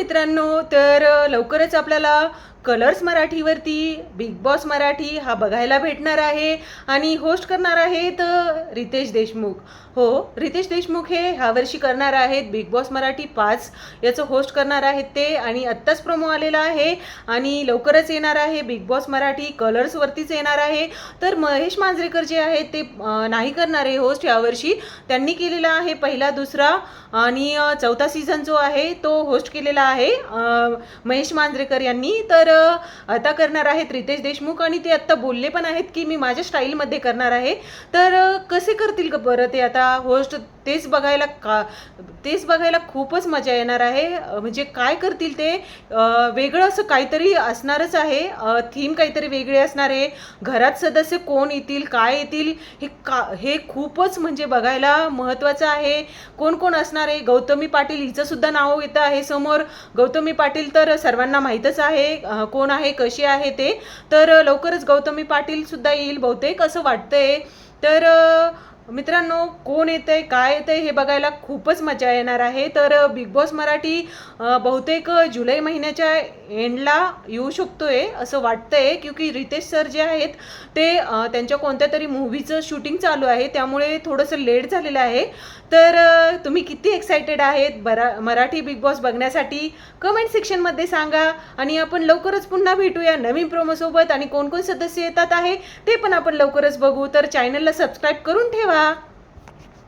मित्रांनो तर लवकरच आपल्याला कलर्स मराठीवरती बिग बॉस मराठी हा बघायला भेटणार आहे. आणि होस्ट करणार आहेत रितेश देशमुख. हो रितेश देशमुख हे ह्यावर्षी करणार आहेत बिग बॉस मराठी पाच. याचं होस्ट करणार आहेत ते आणि आत्ताच प्रोमो आलेला आहे. आणि लवकरच येणार आहे बिग बॉस मराठी कलर्सवरतीच येणार आहे. तर महेश मांजरेकर जे आहेत ते नाही करणार आहे होस्ट यावर्षी त्यांनी केलेला आहे पहिला दुसरा आणि चौथा सीझन जो आहे तो होस्ट केलेला आहे महेश मांजरेकर यांनी. तर आता करणार आहेत रितेश देशमुख आणि ते आत्ता बोलले पण आहेत की मी माझ्या स्टाईलमध्ये करणार आहे. तर कसे करतील बरं ते आता? होस्ट तेच बघायला का तेच बघायला खूपच मजा येणार आहे. म्हणजे काय करतील ते? वेगळं असं काहीतरी असणारच आहे. थीम काहीतरी वेगळी असणार आहे. घरात सदस्य कोण येतील काय येतील हे का हे खूपच म्हणजे बघायला महत्त्वाचं आहे. कोण कोण असणार आहे? गौतमी पाटील हिचंसुद्धा नाव येतं आहे समोर. गौतमी पाटील तर सर्वांना माहीतच आहे. कोण आहे कशी आहे ते. तर लवकरच गौतमी पाटीलसुद्धा येईल. बहुतेक असं वाटतंय. तर मित्रांनो कोण येतं आहे काय येतं आहे हे बघायला खूपच मजा येणार आहे. तर बिग बॉस मराठी बहुतेक जुलै महिन्याच्या एंडला येऊ शकतोय असं वाटतंय क्योंकि रितेश सर जे आहेत ते त्यांच्या कोणत्या तरी मूव्हीचं शूटिंग चालू आहे त्यामुळे थोडंसं लेट झालेलं आहे. तर तुम्ही किती एक्सायटेड आहेत? बरा मराठी बिग बॉस बघण्यासाठी कमेंट सेक्शनमध्ये सांगा. आणि आपण लवकरच पुन्हा भेटूया नवीन प्रोमोसोबत आणि कोण कोण सदस्य येतात आहे ते पण आपण लवकरच बघू. तर चॅनलला सबस्क्राईब करून ठेवा. 타